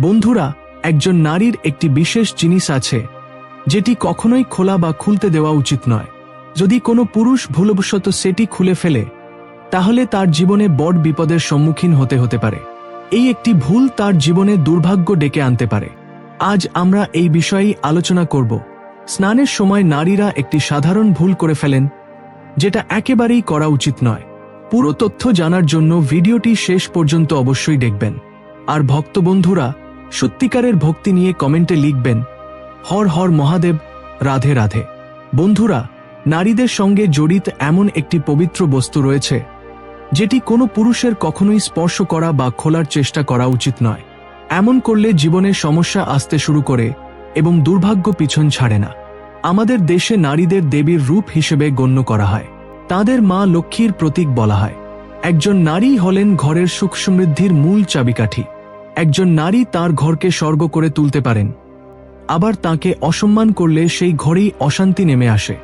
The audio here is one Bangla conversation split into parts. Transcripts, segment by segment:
বন্ধুরা, একজন নারীর একটি বিশেষ জিনিস আছে, যেটি কখনোই খোলা বা খুলতে দেওয়া উচিত নয়। যদি কোনো পুরুষ ভুলবশত সেটি খুলে ফেলে, তাহলে তার জীবনে বড় বিপদের সম্মুখীন হতে হতে পারে। এই একটি ভুল তার জীবনে দুর্ভাগ্য ডেকে আনতে পারে। আজ আমরা এই বিষয়েই আলোচনা করব। স্নানের সময় নারীরা একটি সাধারণ ভুল করে ফেলেন, যেটা একেবারেই করা উচিত নয়। পুরো তথ্য জানার জন্য ভিডিওটি শেষ পর্যন্ত অবশ্যই দেখবেন। আর ভক্ত বন্ধুরা সত্যিকারের ভক্তি নিয়ে কমেন্টে লিখবেন, হর হর মহাদেব, রাধে রাধে। বন্ধুরা, নারীদের সঙ্গে জড়িত এমন একটি পবিত্র বস্তু রয়েছে, যেটি কোনো পুরুষের কখনোই স্পর্শ করা বা খোলার চেষ্টা করা উচিত নয়। এমন করলে জীবনে সমস্যা আসতে শুরু করে এবং দুর্ভাগ্য পিছন ছাড়ে না। আমাদের দেশে নারীদের দেবীর রূপ হিসেবে গণ্য করা হয়। তাদের মা লক্ষ্মীর প্রতীক বলা হয়। একজন নারী হলেন ঘরের সুখ সমৃদ্ধির মূল চাবিকাঠি। একজন নারী তার ঘরকে স্বর্গ করে তুলতে পারেন। আবার তাকে অসম্মান করলে সেই ঘরেই অশান্তি নেমে আসে।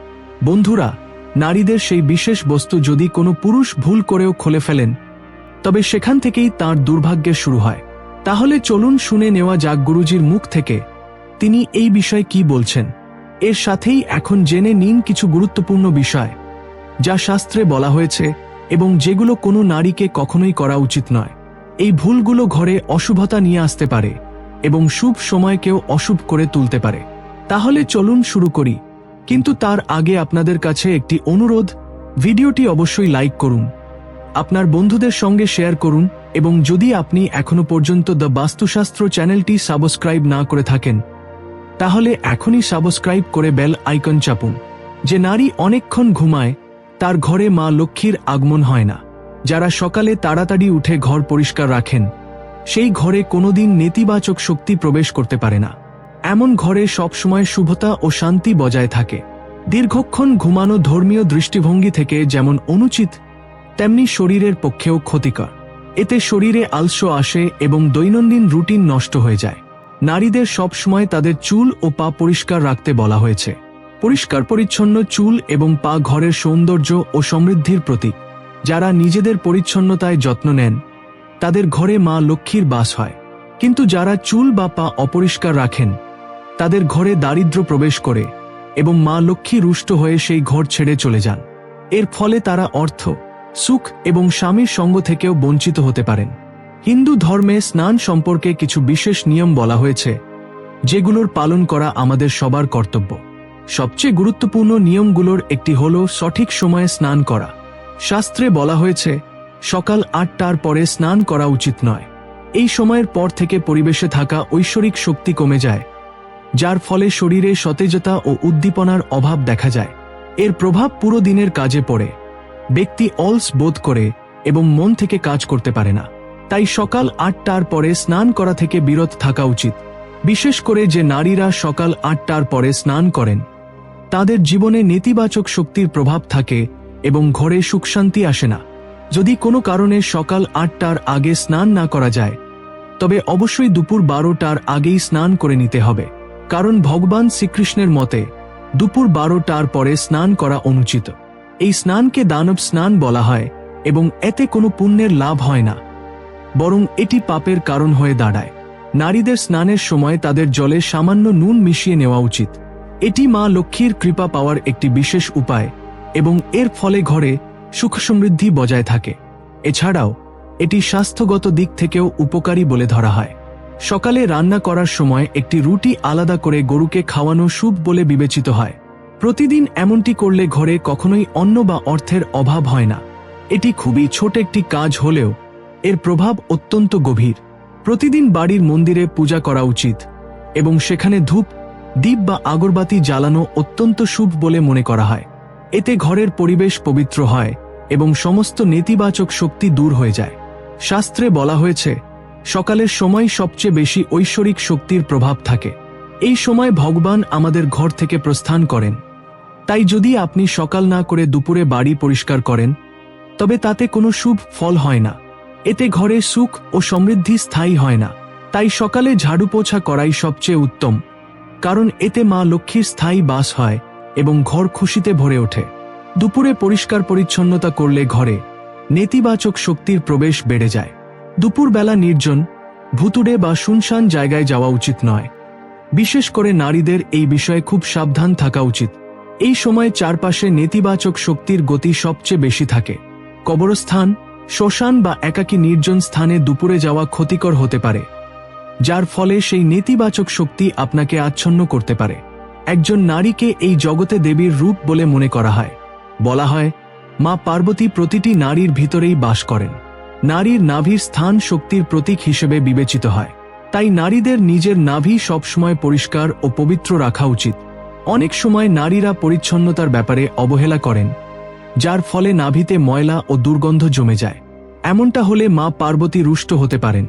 বন্ধুরা, নারীদের সেই বিশেষ বস্তু যদি কোনো পুরুষ ভুল করেও খুলে ফেলেন, তবে সেখান থেকেই তার দুর্ভাগ্যের শুরু হয়। তাহলে চলুন শুনে নেওয়া যাক গুরুজির মুখ থেকে তিনি এই বিষয়ে কি বলছেন। এর সাথেই এখন জেনে নিন কিছু গুরুত্বপূর্ণ বিষয়, যা শাস্ত্রে বলা হয়েছে এবং যেগুলো কোনো নারীকে কখনোই করা উচিত নয়। এই ভুলগুলো ঘরে অশুভতা নিয়ে আসতে পারে এবং শুভ সময়কেও অশুভ করে তুলতে পারে। তাহলে চলুন শুরু করি। কিন্তু তার আগে আপনাদের কাছে একটি অনুরোধ, ভিডিওটি অবশ্যই লাইক করুন। আপনার বন্ধুদের সঙ্গে শেয়ার করুন এবং যদি আপনি এখনও পর্যন্ত দ্য বাস্তুশাস্ত্র চ্যানেলটি সাবস্ক্রাইব না করে থাকেন, তাহলে এখনই সাবস্ক্রাইব করে বেল আইকন চাপুন, যে নারী অনেকক্ষণ ঘুমায়, তার ঘরে মা লক্ষ্মীর আগমন হয় না। যারা সকালে তাড়াতাড়ি উঠে ঘর পরিষ্কার রাখেন, সেই ঘরে কোনোদিন নেতিবাচক শক্তি প্রবেশ করতে পারে না। এমন ঘরে সবসময় শুভতা ও শান্তি বজায় থাকে। দীর্ঘক্ষণ ঘুমানো ধর্মীয় দৃষ্টিভঙ্গি থেকে যেমন অনুচিত, তেমনি শরীরের পক্ষেও ক্ষতিকর। এতে শরীরে আলস্য আসে এবং দৈনন্দিন রুটিন নষ্ট হয়ে যায়। নারীদের সবসময় তাদের চুল ও পা পরিষ্কার রাখতে বলা হয়েছে। পরিষ্কার পরিচ্ছন্ন চুল এবং পা ঘরের সৌন্দর্য ও সমৃদ্ধির প্রতীক। যারা নিজেদের পরিচ্ছন্নতায় যত্ন নেন, তাদের ঘরে মা লক্ষ্মীর বাস হয়। কিন্তু যারা চুল বা পা অপরিষ্কার রাখেন, তাদের ঘরে দারিদ্র প্রবেশ করে এবং মা লক্ষ্মী রুষ্ট হয়ে সেই ঘর ছেড়ে চলে যান। এর ফলে তারা অর্থ, সুখ এবং স্বামীর সঙ্গ থেকেও বঞ্চিত হতে পারেন। হিন্দু ধর্মে স্নান সম্পর্কে কিছু বিশেষ নিয়ম বলা হয়েছে, যেগুলোর পালন করা আমাদের সবার কর্তব্য। সবচেয়ে গুরুত্বপূর্ণ নিয়মগুলোর একটি হল সঠিক সময়ে স্নান করা। শাস্ত্রে বলা হয়েছে, সকাল আটটার পরে স্নান করা উচিত নয়। এই সময়ের পর থেকে পরিবেশে থাকা ঐশ্বরিক শক্তি কমে যায়, যার ফলে শরীরে সতেজতা ও উদ্দীপনার অভাব দেখা যায়। এর প্রভাব পুরো দিনের কাজে পড়ে। ব্যক্তি অলস বোধ করে এবং মন থেকে কাজ করতে পারে না। তাই সকাল আটটার পরে স্নান করা থেকে বিরত থাকা উচিত। বিশেষ করে যে নারীরা সকাল আটটার পরে স্নান করেন, তাদের জীবনে নেতিবাচক শক্তির প্রভাব থাকে এবং ঘরে সুখশান্তি আসে না। যদি কোনো কারণে সকাল আটটার আগে স্নান না করা যায়, তবে অবশ্যই দুপুর বারোটার আগেই স্নান করে নিতে হবে। কারণ ভগবান শ্রীকৃষ্ণের মতে, দুপুর বারোটার পরে স্নান করা অনুচিত। এই স্নানকে দানব স্নান বলা হয় এবং এতে কোনো পুণ্যের লাভ হয় না। বরং এটি পাপের কারণ হয়ে দাঁড়ায়। নারীদের স্নানের সময় তাদের জলে সামান্য নুন মিশিয়ে নেওয়া উচিত। এটি মা লক্ষ্মীর কৃপা পাওয়ার একটি বিশেষ উপায়। এবং এর ফলে ঘরে সুখ সমৃদ্ধি বজায় থাকে। এছাড়াও, এটি স্বাস্থ্যগত দিক থেকেও উপকারী বলে ধরা হয়। সকালে রান্না করার সময় একটি রুটি আলাদা করে গরুকে খাওয়ানো শুভ বলে বিবেচিত হয়। প্রতিদিন এমনটি করলে ঘরে কখনোই অন্ন বা অর্থের অভাব হয় না। এটি খুবই ছোট একটি কাজ হলেও এর প্রভাব অত্যন্ত গভীর। প্রতিদিন বাড়ির মন্দিরে পূজা করা উচিত এবং সেখানে ধূপ দ্বীপ বা আগরবাতি জ্বালানো অত্যন্ত শুভ বলে মনে করা হয়। এতে ঘরের পরিবেশ পবিত্র হয় এবং সমস্ত নেতিবাচক শক্তি দূর হয়ে যায়। শাস্ত্রে বলা হয়েছে, সকালের সময় সবচেয়ে বেশি ঐশ্বরিক শক্তির প্রভাব থাকে। এই সময় ভগবান আমাদের ঘর থেকে প্রস্থান করেন। তাই যদি আপনি সকাল না করে দুপুরে বাড়ি পরিষ্কার করেন, তবে তাতে কোনো শুভ ফল হয় না। এতে ঘরে সুখ ও সমৃদ্ধি স্থায়ী হয় না। তাই সকালে ঝাড়ু পোছা করাই সবচেয়ে উত্তম, কারণ এতে মা লক্ষ্মীর স্থায়ী বাস হয়। এবং ঘর খুশিতে ভরে ওঠে। দুপুরে পরিষ্কার পরিচ্ছন্নতা করলে ঘরে নেতিবাচক শক্তির প্রবেশ বেড়ে যায়। দুপুরবেলা নির্জন, ভুতুড়ে বা শুনশান জায়গায় যাওয়া উচিত নয়। বিশেষ করে নারীদের এই বিষয়ে খুব সাবধান থাকা উচিত। এই সময় চারপাশে নেতিবাচক শক্তির গতি সবচেয়ে বেশি থাকে। কবরস্থান, শ্মশান বা একাকী নির্জন স্থানে দুপুরে যাওয়া ক্ষতিকর হতে পারে, যার ফলে সেই নেতিবাচক শক্তি আপনাকে আচ্ছন্ন করতে পারে। একজন নারীকে এই জগতে দেবীর রূপ বলে মনে করা হয়। বলা হয়, মা পার্বতী প্রতিটি নারীর ভিতরেই বাস করেন। নারীর নাভির স্থান শক্তির প্রতীক হিসেবে বিবেচিত হয়। তাই নারীদের নিজের নাভি সবসময় পরিষ্কার ও পবিত্র রাখা উচিত। অনেক সময় নারীরা পরিচ্ছন্নতার ব্যাপারে অবহেলা করেন, যার ফলে নাভিতে ময়লা ও দুর্গন্ধ জমে যায়। এমনটা হলে মা পার্বতী রুষ্ট হতে পারেন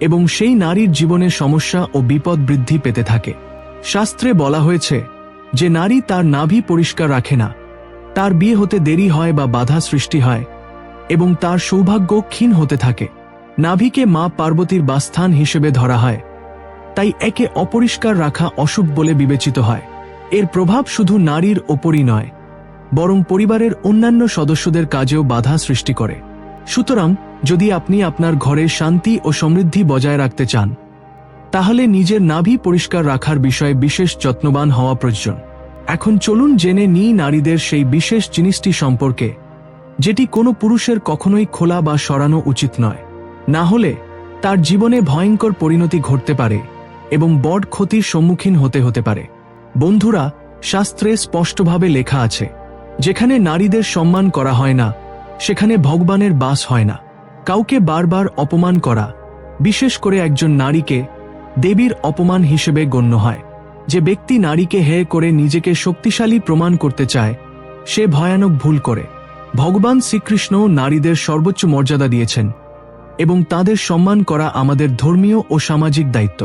এবং সেই নারীর জীবনে সমস্যা ও বিপদ বৃদ্ধি পেতে থাকে। শাস্ত্রে বলা হয়েছে যে নারী তার নাভি পরিষ্কার রাখে না। তার বিয়ে হতে দেরি হয় বা বাধা সৃষ্টি হয় এবং তার সৌভাগ্য ক্ষীণ হতে থাকে। নাভিকে মা পার্বতীর বাস্থান হিসেবে ধরা হয়। তাই একে অপরিষ্কার রাখা অশুভ বলে বিবেচিত হয়। এর প্রভাব শুধু নারীর ওপরই নয়, বরং পরিবারের অন্যান্য সদস্যদের কাজেও বাধা সৃষ্টি করে। সুতরাং যদি আপনি আপনার ঘরে শান্তি ও সমৃদ্ধি বজায় রাখতে চান তাহলে নিজের নাভি পরিষ্কার রাখার বিষয়ে বিশেষ যত্নবান হওয়া প্রয়োজন। এখন চলুন জেনে নিই নারীদের সেই বিশেষ জিনিসটি সম্পর্কে, যেটি কোনো পুরুষের কখনোই খোলা বা সরানো উচিত নয়। না হলে, তার জীবনে ভয়ঙ্কর পরিণতি ঘটতে পারে এবং বড় ক্ষতির সম্মুখীন হতে হতে পারে। বন্ধুরা, শাস্ত্রে স্পষ্টভাবে লেখা আছে, যেখানে নারীদের সম্মান করা হয় না, সেখানে ভগবানের বাস হয় না। কাউকে বারবার অপমান করা, বিশেষ করে একজন নারীকে দেবীর অপমান হিসেবে গণ্য হয়। যে ব্যক্তি নারীকে হেয় করে নিজেকে শক্তিশালী প্রমাণ করতে চায়, সে ভয়ানক ভুল করে। ভগবান শ্রীকৃষ্ণ নারীদের সর্বোচ্চ মর্যাদা দিয়েছেন এবং তাদের সম্মান করা আমাদের ধর্মীয় ও সামাজিক দায়িত্ব।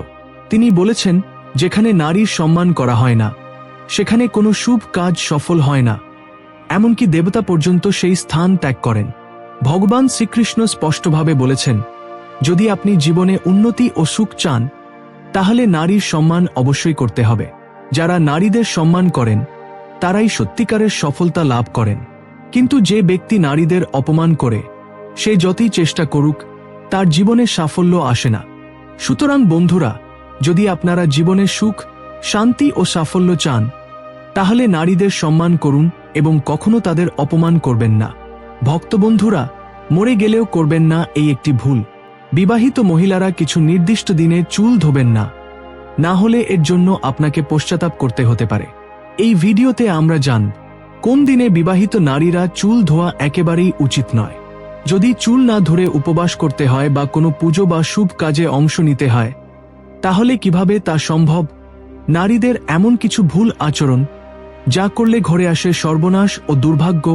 তিনি বলেছেন, যেখানে নারীর সম্মান করা হয় না, সেখানে কোনো শুভ কাজ সফল হয় না। এমনকি দেবতা পর্যন্ত সেই স্থান ত্যাগ করেন। ভগবান শ্রীকৃষ্ণ স্পষ্টভাবে বলেছেন, যদি আপনি জীবনে উন্নতি ও সুখ চান তাহলে নারীর সম্মান অবশ্যই করতে হবে। যারা নারীদের সম্মান করেন, তারাই সত্যিকারের সফলতা লাভ করেন। কিন্তু যে ব্যক্তি নারীদের অপমান করে, সে যতই চেষ্টা করুক, তার জীবনে সাফল্য আসে না। সুতরাং বন্ধুরা, যদি আপনারা জীবনে সুখ, শান্তি ও সাফল্য চান, তাহলে নারীদের সম্মান করুন এবং কখনো তাদের অপমান করবেন না। ভক্তবন্ধুরা, মরে গেলেও করবেন না এই একটি ভুল। বিবাহিত মহিলারা কিছু নির্দিষ্ট দিনে চুল ধোবেন না। না হলে এর জন্য আপনাকে পশ্চাতাপ করতে হতে পারে। এই ভিডিওতে আমরা জান কোন দিনে বিবাহিত নারীরা চুল ধোয়া একেবারেই উচিত নয়? যদি চুল না ধরে উপবাস করতে হয় বা কোনো পুজো বা শুভ কাজে অংশ নিতে হয়, তাহলে কীভাবে তা সম্ভব? নারীদের এমন কিছু ভুল আচরণ, যা করলে ঘরে আসে সর্বনাশ ও দুর্ভাগ্য,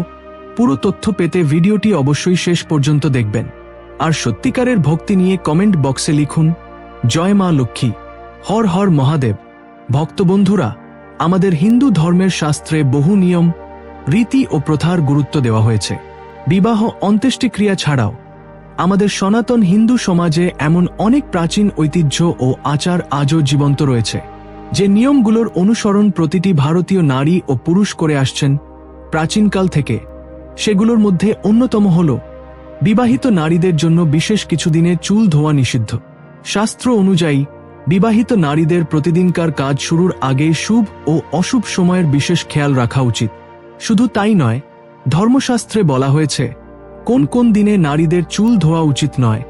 পুরো তথ্য পেতে ভিডিওটি অবশ্যই শেষ পর্যন্ত দেখবেন। আর সত্যিকারের ভক্তি নিয়ে কমেন্ট বক্সে লিখুন, জয় মা লক্ষ্মী, হর হর মহাদেব। ভক্তবন্ধুরা আমাদের হিন্দু ধর্মের শাস্ত্রে বহু নিয়ম, রীতি ও প্রথার গুরুত্ব দেওয়া হয়েছে। বিবাহ অন্ত্যেষ্টিক্রিয়া ছাড়াও, আমাদের সনাতন হিন্দু সমাজে এমন অনেক প্রাচীন ঐতিহ্য ও আচার আজও জীবন্ত রয়েছে, যে নিয়মগুলোর অনুসরণ প্রতিটি ভারতীয় নারী ও পুরুষ করে আসছেন প্রাচীনকাল থেকে। সেগুলোর মধ্যে অন্যতম হল বিবাহিত নারীদের জন্য বিশেষ কিছু দিনে চুল ধোয়া নিষিদ্ধ। শাস্ত্র অনুযায়ী, বিবাহিত নারীদের প্রতিদিনকার কাজ শুরুর আগে শুভ ও অশুভ সময়ের বিশেষ খেয়াল রাখা উচিত। শুধু তাই নয়, ধর্মশাস্ত্রে বলা হয়েছে, কোন কোন দিনে নারীদের চুল ধোয়া উচিত নয়।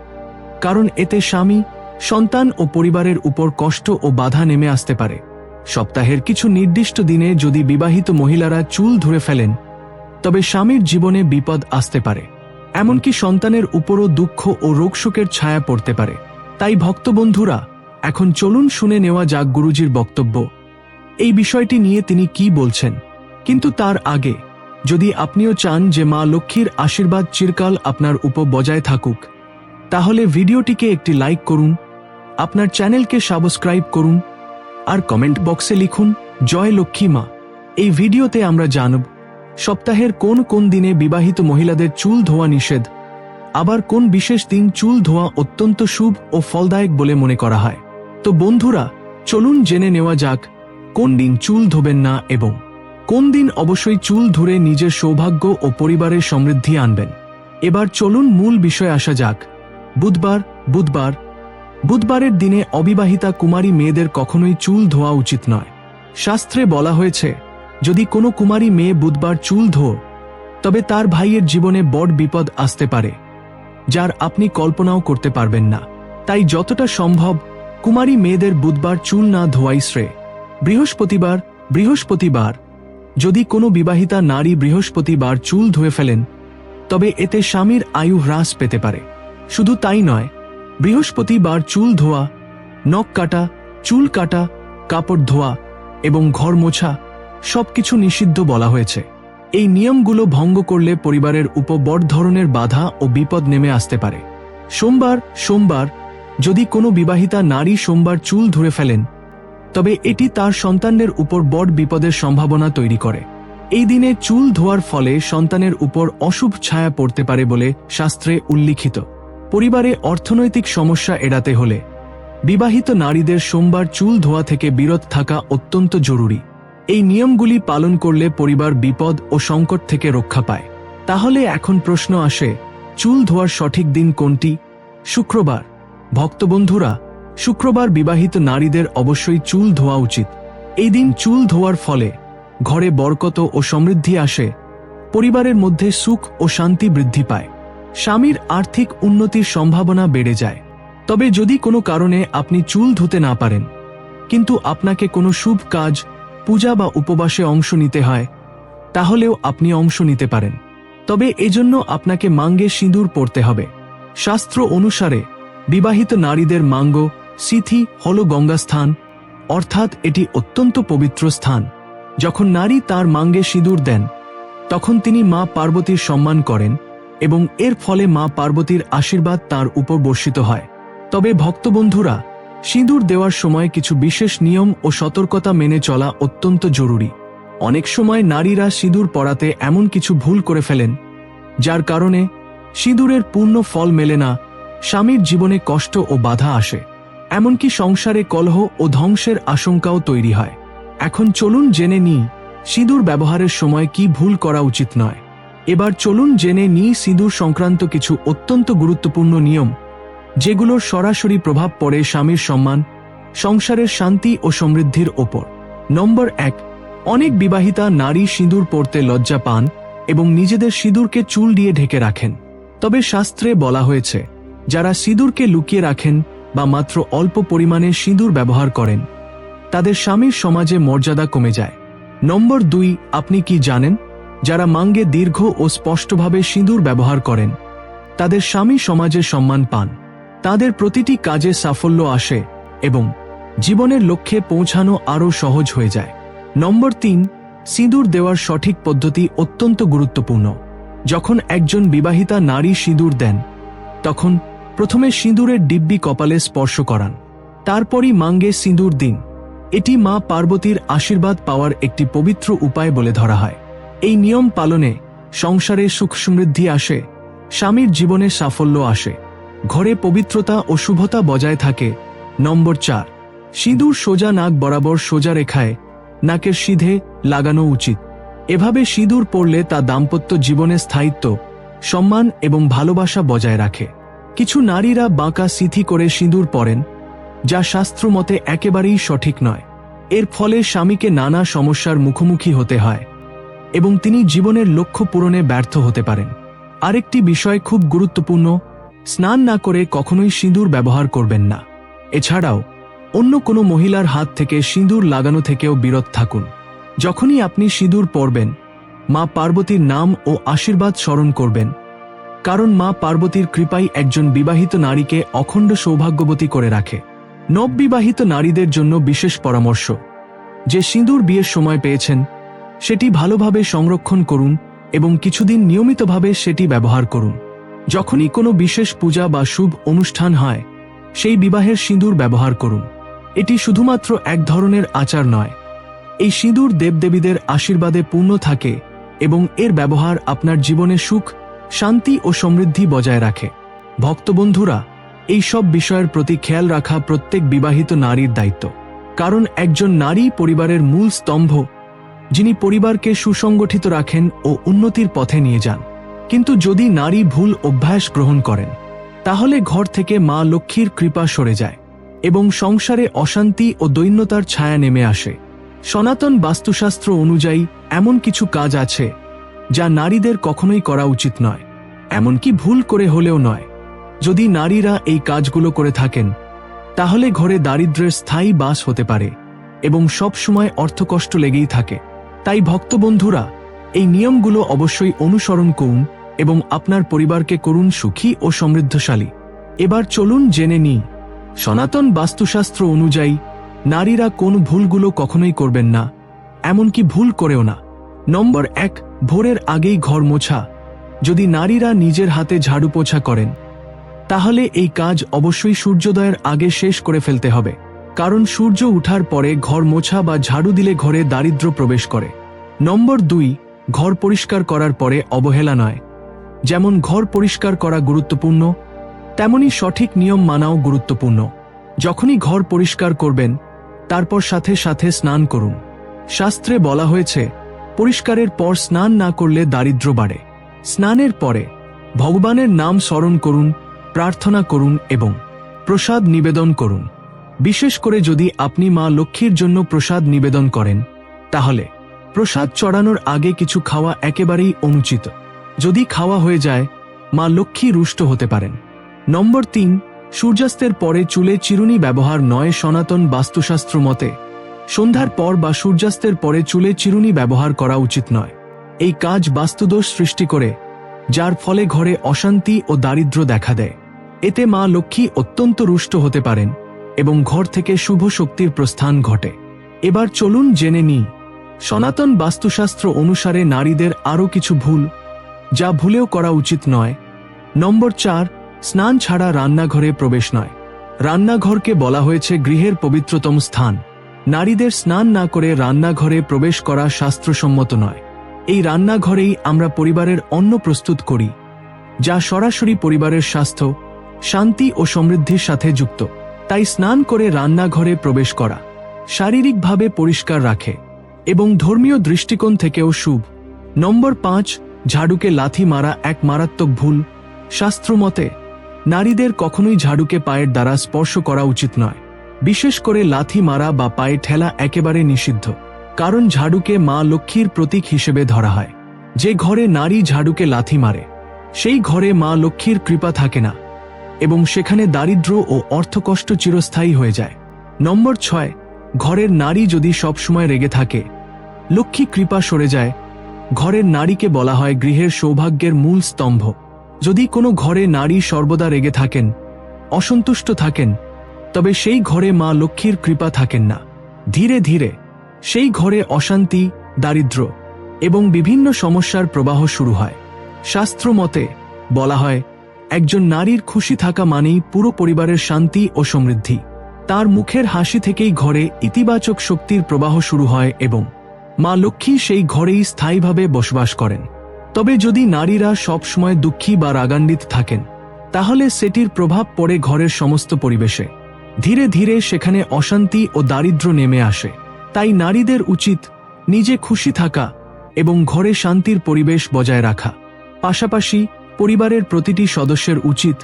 কারণ এতে স্বামী, সন্তান ও পরিবারের উপর কষ্ট ও বাধা নেমে আসতে পারে। সপ্তাহের কিছু নির্দিষ্ট দিনে যদি বিবাহিত মহিলারা চুল ধরে ফেলেন, তবে স্বামীর জীবনে বিপদ আসতে পারে। এমনকি সন্তানের উপরও দুঃখ ও রোগশোকের ছায়া পড়তে পারে। তাই ভক্তবন্ধুরা, এখন চলুন শুনে নেওয়া যাক গুরুজির বক্তব্য। এই বিষয়টি নিয়ে তিনি কি বলছেন? কিন্তু তার আগে, যদি আপনিও চান যে মা লক্ষ্মীর আশীর্বাদ চিরকাল আপনার উপর বজায় থাকুক, তাহলে ভিডিওটিকে একটি লাইক করুন, আপনার চ্যানেলকে সাবস্ক্রাইব করুন, আর কমেন্ট বক্সে লিখুন, জয় লক্ষ্মী মা। এই ভিডিওতে আমরা জানব সপ্তাহের কোন কোন দিনে বিবাহিত মহিলাদের চুল ধোয়া নিষেধ? আবার কোন বিশেষ দিন চুল ধোয়া অত্যন্ত শুভ ও ফলদায়ক বলে মনে করা হয়? তো বন্ধুরা, চলুন জেনে নেওয়া যাক, কোন দিন চুল ধোবেন না এবং কোন দিন অবশ্যই চুল ধরে নিজের সৌভাগ্য ও পরিবারের সমৃদ্ধি আনবেন। এবার চলুন মূল বিষয় আসা যাক। বুধবার বুধবার। বুধবারের দিনে অবিবাহিতা কুমারী মেয়েদের কখনোই চুল ধোয়া উচিত নয়। শাস্ত্রে বলা হয়েছে যদি কোনো কুমারী মেয়ে বুধবার চুল ধো তবে তার ভাইয়ের জীবনে বড় বিপদ আসতে পারে, যার আপনি কল্পনাও করতে পারবেন না। তাই যতটা সম্ভব কুমারী মেয়েদের বুধবার চুল না ধোয়াই শ্রেয়। বৃহস্পতিবার বৃহস্পতিবার, যদি কোনো বিবাহিতা নারী বৃহস্পতিবার চুল ধুয়ে ফেলেন, তবে এতে স্বামীর আয়ু হ্রাস পেতে পারে। শুধু তাই নয়, বৃহস্পতিবার চুল ধোয়া, নখ কাটা, চুল কাটা, কাপড় ধোয়া এবং ঘর মোছা সবকিছু নিষিদ্ধ বলা হয়েছে। এই নিয়মগুলো ভঙ্গ করলে পরিবারের উপর ধরনের বাধা ও বিপদ নেমে আসতে পারে। সোমবার সোমবার, যদি কোনো বিবাহিতা নারী সোমবার চুল ধরে ফেলেন, তবে এটি তার সন্তানদের উপর বড় বিপদের সম্ভাবনা তৈরি করে। এই দিনে চুল ধোয়ার ফলে সন্তানের উপর অশুভ ছায়া পড়তে পারে বলে শাস্ত্রে উল্লিখিত। পরিবারে অর্থনৈতিক সমস্যা এড়াতে হলে বিবাহিত নারীদের সোমবার চুল ধোয়া থেকে বিরত থাকা অত্যন্ত জরুরি। এই নিয়মগুলি পালন করলে পরিবার বিপদ ও সংকট থেকে রক্ষা পায়। তাহলে এখন প্রশ্ন আসে, চুল ধোয়ার সঠিক দিন কোনটি? শুক্রবার। ভক্তবন্ধুরা, শুক্রবার বিবাহিত নারীদের অবশ্যই চুল ধোয়া উচিত। এই দিন চুল ধোয়ার ফলে ঘরে বরকত ও সমৃদ্ধি আসে, পরিবারের মধ্যে সুখ ও শান্তি বৃদ্ধি পায়, স্বামীর আর্থিক উন্নতির সম্ভাবনা বেড়ে যায়। তবে যদি কোনো কারণে আপনি চুল ধুতে না পারেন, কিন্তু আপনাকে কোনো শুভ কাজ পূজা বা উপবাসে অংশ নিতে হয়, তাহলেও আপনি অংশ নিতে পারেন। তবে এজন্য আপনাকে মাঙ্গে সিঁদুর পড়তে হবে। শাস্ত্র অনুসারে, বিবাহিত নারীদের মাঙ্গ, সিথি হল গঙ্গাস্থান, অর্থাৎ এটি অত্যন্ত পবিত্র স্থান। যখন নারী তার মাঙ্গে সিঁদুর দেন, তখন তিনি মা পার্বতীর সম্মান করেন এবং এর ফলে মা পার্বতীর আশীর্বাদ তার উপর বর্ষিত হয়। তবে ভক্তবন্ধুরা সিঁদুর দেওয়ার সময় কিছু বিশেষ নিয়ম ও সতর্কতা মেনে চলা অত্যন্ত জরুরি। অনেক সময় নারীরা সিঁদুর পরাতে এমন কিছু ভুল করে ফেলেন, যার কারণে সিঁদুরের পূর্ণ ফল মেলে না, স্বামীর জীবনে কষ্ট ও বাধা আসে। এমনকি সংসারে কলহ ও ধ্বংসের আশঙ্কাও তৈরি হয়। এখন চলুন জেনে নিই সিঁদুর ব্যবহারের সময় কি ভুল করা উচিত নয়। এবার চলুন জেনে নিই সিঁদুর সংক্রান্ত কিছু অত্যন্ত গুরুত্বপূর্ণ নিয়ম। যেগুলোর সরাসরি প্রভাব পড়ে স্বামীর সম্মান, সংসারের শান্তি ও সমৃদ্ধির ওপর। নম্বর এক, অনেক বিবাহিতা নারী সিঁদুর পরতে লজ্জা পান এবং নিজেদের সিঁদুরকে চুল দিয়ে ঢেকে রাখেন। তবে শাস্ত্রে বলা হয়েছে, যারা সিঁদুরকে লুকিয়ে রাখেন বা মাত্র অল্প পরিমাণে সিঁদুর ব্যবহার করেন, তাদের স্বামীর সমাজে মর্যাদা কমে যায়। নম্বর দুই, আপনি কি জানেন, যারা মাঙ্গে দীর্ঘ ও স্পষ্টভাবে সিঁদুর ব্যবহার করেন, তাদের স্বামী সমাজে সম্মান পান। তাদের প্রতিটি কাজে সাফল্য আসে এবং জীবনের লক্ষ্যে পৌঁছানো আরও সহজ হয়ে যায়। নম্বর তিন, সিঁদুর দেওয়ার সঠিক পদ্ধতি অত্যন্ত গুরুত্বপূর্ণ। যখন একজন বিবাহিতা নারী সিঁদুর দেন, তখন প্রথমে সিঁদুরের ডিব্বি কপালে স্পর্শ করান। তারপরই মাঙ্গে সিঁদুর দিন। এটি মা পার্বতীর আশীর্বাদ পাওয়ার একটি পবিত্র উপায় বলে ধরা হয়। এই নিয়ম পালনে সংসারে সুখ সমৃদ্ধি আসে, স্বামীর জীবনে সাফল্য আসে। ঘরে পবিত্রতা ও শুভতা বজায় থাকে। নম্বর চার, সিঁদুর সোজা নাক বরাবর সোজা রেখায় নাকের সিধে লাগানো উচিত। এভাবে সিঁদুর পড়লে তা দাম্পত্য জীবনে স্থায়িত্ব, সম্মান এবং ভালোবাসা বজায় রাখে। কিছু নারীরা বাঁকা সিথি করে সিঁদুর পরেন, যা শাস্ত্রমতে একেবারেই সঠিক নয়। এর ফলে স্বামীকে নানা সমস্যার মুখোমুখি হতে হয় এবং তিনি জীবনের লক্ষ্য পূরণে ব্যর্থ হতে পারেন। আরেকটি বিষয় খুব গুরুত্বপূর্ণ স্নান না করে কখনোই সিঁদুর ব্যবহার করবেন না। এছাড়াও, অন্য কোনো মহিলার হাত থেকে সিঁদুর লাগানো থেকেও বিরত থাকুন। যখনই আপনি সিঁদুর পরবেন, মা পার্বতীর নাম ও আশীর্বাদ স্মরণ করবেন। কারণ মা পার্বতীর কৃপাই একজন বিবাহিত নারীকে অখণ্ড সৌভাগ্যবতী করে রাখে। নববিবাহিত নারীদের জন্য বিশেষ পরামর্শ, যে সিঁদুর বিয়ের সময় পেয়েছেন, সেটি ভালোভাবে সংরক্ষণ করুন এবং কিছুদিন নিয়মিতভাবে সেটি ব্যবহার করুন। যখনই কোনো বিশেষ পূজা বা শুভ অনুষ্ঠান হয়, সেই বিবাহের সিঁদুর ব্যবহার করুন। এটি শুধুমাত্র এক ধরনের আচার নয়। এই সিঁদুর দেবদেবীদের আশীর্বাদে পূর্ণ থাকে এবং এর ব্যবহার আপনার জীবনে সুখ, শান্তি ও সমৃদ্ধি বজায় রাখে। ভক্তবন্ধুরা, এই সব বিষয়ের প্রতি খেয়াল রাখা প্রত্যেক বিবাহিত নারীর দায়িত্ব। কারণ একজন নারী পরিবারের মূল স্তম্ভ, যিনি পরিবারকে সুসংগঠিত রাখেন ও উন্নতির পথে নিয়ে যান। কিন্তু যদি নারী ভুল অভ্যাস গ্রহণ করেন, তাহলে ঘর থেকে মা লক্ষ্মীর কৃপা সরে যায় এবং সংসারে অশান্তি ও দৈন্যতার ছায়া নেমে আসে। সনাতন বাস্তুশাস্ত্র অনুযায়ী এমন কিছু কাজ আছে যা নারীদের কখনোই করা উচিত নয়, এমনকি ভুল করে হলেও নয়। যদি নারীরা এই কাজগুলো করে থাকেন, তাহলে ঘরে দারিদ্র্যের স্থায়ী বাস হতে পারে এবং সব সময় অর্থকষ্ট লেগেই থাকে। তাই ভক্তবন্ধুরা, এই নিয়মগুলো অবশ্যই অনুসরণ করুন এবং আপনার পরিবারকে করুন সুখী ও সমৃদ্ধশালী। এবার চলুন জেনে নিই, সনাতন বাস্তুশাস্ত্র অনুযায়ী নারীরা কোন ভুলগুলো কখনোই করবেন না, এমনকি ভুল করেও না। নম্বর এক, ভোরের আগেই ঘর মোছা। যদি নারীরা নিজের হাতে ঝাড়ু পোছা করেন, তাহলে এই কাজ অবশ্যই সূর্যোদয়ের আগে শেষ করে ফেলতে হবে। কারণ সূর্য উঠার পরে ঘর মোছা বা ঝাড়ু দিলে ঘরে দারিদ্র প্রবেশ করে। নম্বর দুই, ঘর পরিষ্কার করার পরে অবহেলা নয়। যেমন ঘর পরিষ্কার করা গুরুত্বপূর্ণ, তেমনি সঠিক নিয়ম মানাও গুরুত্বপূর্ণ। যখনই ঘর পরিষ্কার করবেন, তারপর সাথে সাথে স্নান করুন। শাস্ত্রে বলা হয়েছে, পরিষ্কারের পর স্নান না করলে দারিদ্র বাড়ে। স্নানের পরে ভগবানের নাম স্মরণ করুন, প্রার্থনা করুন এবং প্রসাদ নিবেদন করুন। বিশেষ করে যদি আপনি মা লক্ষ্মীর জন্য প্রসাদ নিবেদন করেন, তাহলে প্রসাদ চড়ানোর আগে কিছু খাওয়া একেবারেই অনুচিত। যদি খাওয়া হয়ে যায়, মা লক্ষ্মী রুষ্ট হতে পারেন। নম্বর তিন, সূর্যাস্তের পরে চুলে চিরুনি ব্যবহার নয় সনাতন বাস্তুশাস্ত্র মতে। সন্ধ্যার পর বা সূর্যাস্তের পরে চুলে চিরুনি ব্যবহার করা উচিত নয়। এই কাজ বাস্তুদোষ সৃষ্টি করে, যার ফলে ঘরে অশান্তি ও দারিদ্র্য দেখা দেয়। এতে মা লক্ষ্মী অত্যন্ত রুষ্ট হতে পারেন এবং ঘর থেকে শুভ শক্তির প্রস্থান ঘটে। এবার চলুন জেনে নিই, সনাতন বাস্তুশাস্ত্র অনুসারে নারীদের আরও কিছু ভুল যা ভুলেও করা উচিত নয়। নম্বর চার, স্নান ছাড়া রান্নাঘরে প্রবেশ নয়। রান্নাঘরকে বলা হয়েছে গৃহের পবিত্রতম স্থান। নারীদের স্নান না করে রান্নাঘরে প্রবেশ করা শাস্ত্রসম্মত নয়। এই রান্নাঘরেই আমরা পরিবারের অন্ন প্রস্তুত করি, যা সরাসরি পরিবারের স্বাস্থ্য, শান্তি ও সমৃদ্ধির সাথে যুক্ত। তাই স্নান করে রান্নাঘরে প্রবেশ করা শারীরিকভাবে পরিষ্কার রাখে এবং ধর্মীয় দৃষ্টিকোণ থেকেও শুভ। নম্বর পাঁচ ঝাড়ুকে লাথি মারা এক মারাত্মক ভুল। শাস্ত্রমতে, নারীদের কখনোই ঝাড়ুকে পায়ের দ্বারা স্পর্শ করা উচিত নয়। বিশেষ করে লাথি মারা বা পায়ে ঠেলা একেবারে নিষিদ্ধ। কারণ ঝাড়ুকে মা লক্ষ্মীর প্রতীক হিসেবে ধরা হয়। যে ঘরে নারী ঝাড়ুকে লাথি মারে, সেই ঘরে মা লক্ষ্মীর কৃপা থাকে না। এবং সেখানে দারিদ্র ও অর্থকষ্ট চিরস্থায়ী হয়ে যায়। নম্বর ছয়, ঘরের নারী যদি সবসময় রেগে থাকে, লক্ষ্মী কৃপা সরে যায় ঘরের নারীকে বলা হয় গৃহের সৌভাগ্যের মূল স্তম্ভ। যদি কোনো ঘরে নারী সর্বদা রেগে থাকেন, অসন্তুষ্ট থাকেন, তবে সেই ঘরে মা লক্ষ্মীর কৃপা থাকেন না। ধীরে ধীরে সেই ঘরে অশান্তি দারিদ্র এবং বিভিন্ন সমস্যার প্রবাহ শুরু হয়। শাস্ত্র মতে বলা হয়, একজন নারীর খুশি থাকা মানেই পুরো পরিবারের শান্তি ও সমৃদ্ধি। তার মুখের হাসি থেকেই ঘরে ইতিবাচক শক্তির প্রবাহ শুরু হয় এবং মা লক্ষ্মী সেই ঘরেই স্থায়ীভাবে বসবাস করেন। তবে যদি নারীরা সবসময় দুঃখী বা রাগান্বিত থাকেন, তাহলে সেটির প্রভাব পড়ে ঘরের সমস্ত পরিবেশে। ধীরে ধীরে সেখানে অশান্তি ও দারিদ্র নেমে আসে। তাই নারীদের উচিত নিজে খুশি থাকা এবং ঘরে শান্তির পরিবেশ বজায় রাখা। পাশাপাশি পরিবারের প্রতিটি সদস্যের উচিত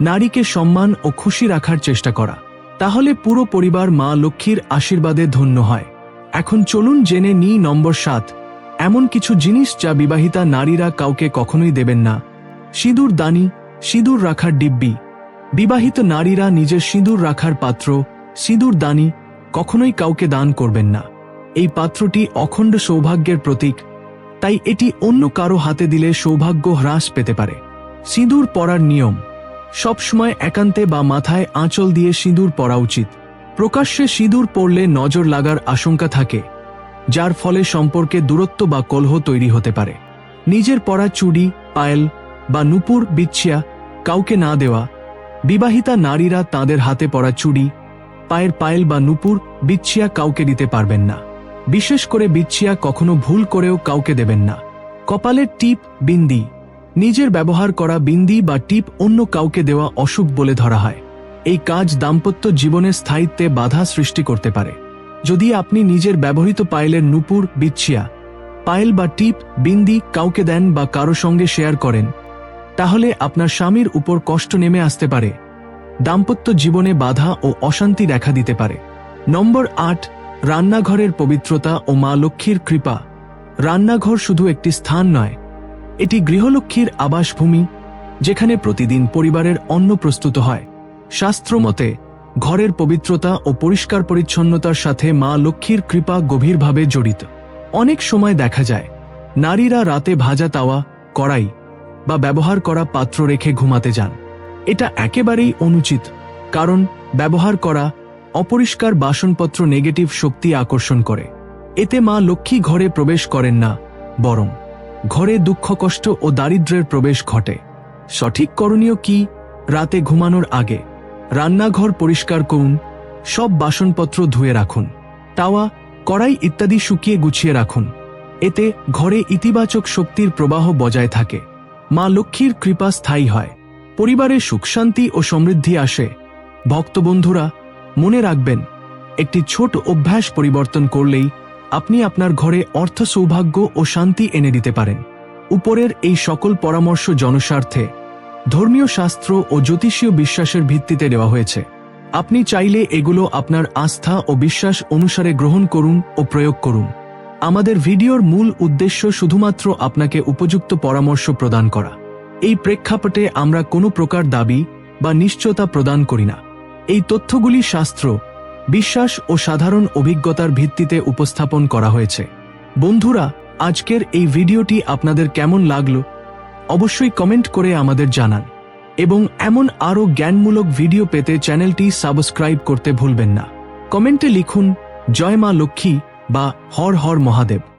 নারীকে সম্মান ও খুশি রাখার চেষ্টা করা। তাহলে পুরো পরিবার মা লক্ষ্মীর আশীর্বাদে ধন্য হয়। এখন চলুন জেনে নিই নম্বর সাত। এমন কিছু জিনিস যা বিবাহিতা নারীরা কাউকে কখনোই দেবেন না। সিঁদুর দানি, সিঁদুর রাখার ডিব্বি। বিবাহিত নারীরা নিজের সিঁদুর রাখার পাত্র, সিঁদুর দানি, কখনোই কাউকে দান করবেন না। এই পাত্রটি অখণ্ড সৌভাগ্যের প্রতীক। তাই এটি অন্য কারও হাতে দিলে সৌভাগ্য হ্রাস পেতে পারে। সিঁদুর পরার নিয়ম। সবসময় একান্তে বা মাথায় আঁচল দিয়ে সিঁদুর পরা উচিত। প্রকাশ্যে সিঁদুর পড়লে নজর লাগার আশঙ্কা থাকে, যার ফলে সম্পর্কে দূরত্ব বা কলহ তৈরি হতে পারে। নিজের পরা চুড়ি, পায়েল বা নুপুর বিচ্ছিয়া কাউকে না দেওয়া, বিবাহিতা নারীরা তাদের হাতে পরা চুড়ি, পায়ের পায়েল বা নুপুর বিচ্ছিয়া কাউকে দিতে পারবেন না। বিশেষ করে বিচ্ছিয়া কখনো ভুল করেও কাউকে দেবেন না। কপালের টিপ বিন্দি। নিজের ব্যবহার করা বিন্দি বা টিপ অন্য কাউকে দেওয়া অশুভ বলে ধরা হয়। এই কাজ দাম্পত্য জীবনের স্থায়িত্বে বাধা সৃষ্টি করতে পারে। যদি আপনি নিজের ব্যবহৃত পায়েলের নুপুর, বিচ্ছিয়া পায়েল বা টিপ, বিন্দি কাউকে দেন বা কারও সঙ্গে শেয়ার করেন, তাহলে আপনার স্বামীর উপর কষ্ট নেমে আসতে পারে। দাম্পত্য জীবনে বাধা ও অশান্তি দেখা দিতে পারে। নম্বর আট, রান্নাঘরের পবিত্রতা ও মা লক্ষ্মীর কৃপা। রান্নাঘর শুধু একটি স্থান নয়, এটি গৃহলক্ষ্মীর আবাসভূমি, যেখানে প্রতিদিন পরিবারের অন্ন প্রস্তুত হয়। শাস্ত্রমতে, ঘরের পবিত্রতা ও পরিষ্কার পরিচ্ছন্নতার সাথে মা লক্ষ্মীর কৃপা গভীরভাবে জড়িত। অনেক সময় দেখা যায়, নারীরা রাতে ভাজা তাওয়া, কড়াই বা ব্যবহার করা পাত্র রেখে ঘুমাতে যান। এটা একেবারেই অনুচিত, কারণ ব্যবহার করা অপরিষ্কার বাসনপত্র নেগেটিভ শক্তি আকর্ষণ করে। এতে মা লক্ষ্মী ঘরে প্রবেশ করেন না, বরং ঘরে দুঃখ, কষ্ট ও দারিদ্র্যের প্রবেশ ঘটে। সঠিক করণীয় কি? রাতে ঘুমানোর আগে। রান্নাঘর পরিষ্কার করুন, সব বাসনপত্র ধুয়ে রাখুন, তাওয়া, কড়াই ইত্যাদি শুকিয়ে গুছিয়ে রাখুন। এতে ঘরে ইতিবাচক শক্তির প্রবাহ বজায় থাকে। মা লক্ষ্মীর কৃপা স্থায়ী হয়। পরিবারে সুখ, শান্তি ও সমৃদ্ধি আসে। ভক্তবন্ধুরা মনে রাখবেন, একটি ছোট অভ্যাস পরিবর্তন করলেই আপনি আপনার ঘরে অর্থ সৌভাগ্য ও শান্তি এনে দিতে পারেন। উপরের এই সকল পরামর্শ জনস্বার্থে। ধর্মীয় শাস্ত্র ও জ্যোতিষীয় বিশ্বাসের ভিত্তিতে দেওয়া হয়েছে। আপনি চাইলে এগুলো আপনার আস্থা ও বিশ্বাস অনুসারে গ্রহণ করুন ও প্রয়োগ করুন। আমাদের ভিডিওর মূল উদ্দেশ্য শুধুমাত্র আপনাকে উপযুক্ত পরামর্শ প্রদান করা। এই প্রেক্ষাপটে আমরা কোনো প্রকার দাবি বা নিশ্চয়তা প্রদান করি না। এই তথ্যগুলি শাস্ত্র, বিশ্বাস ও সাধারণ অভিজ্ঞতার ভিত্তিতে উপস্থাপন করা হয়েছে। বন্ধুরা, আজকের এই ভিডিওটি আপনাদের কেমন লাগল অবশ্যই কমেন্ট করে আমাদের জানান। এবং এমন আরও জ্ঞানমূলক ভিডিও পেতে চ্যানেলটি সাবস্ক্রাইব করতে ভুলবেন না। কমেন্টে লিখুন, জয় মা লক্ষ্মী বা হর হর মহাদেব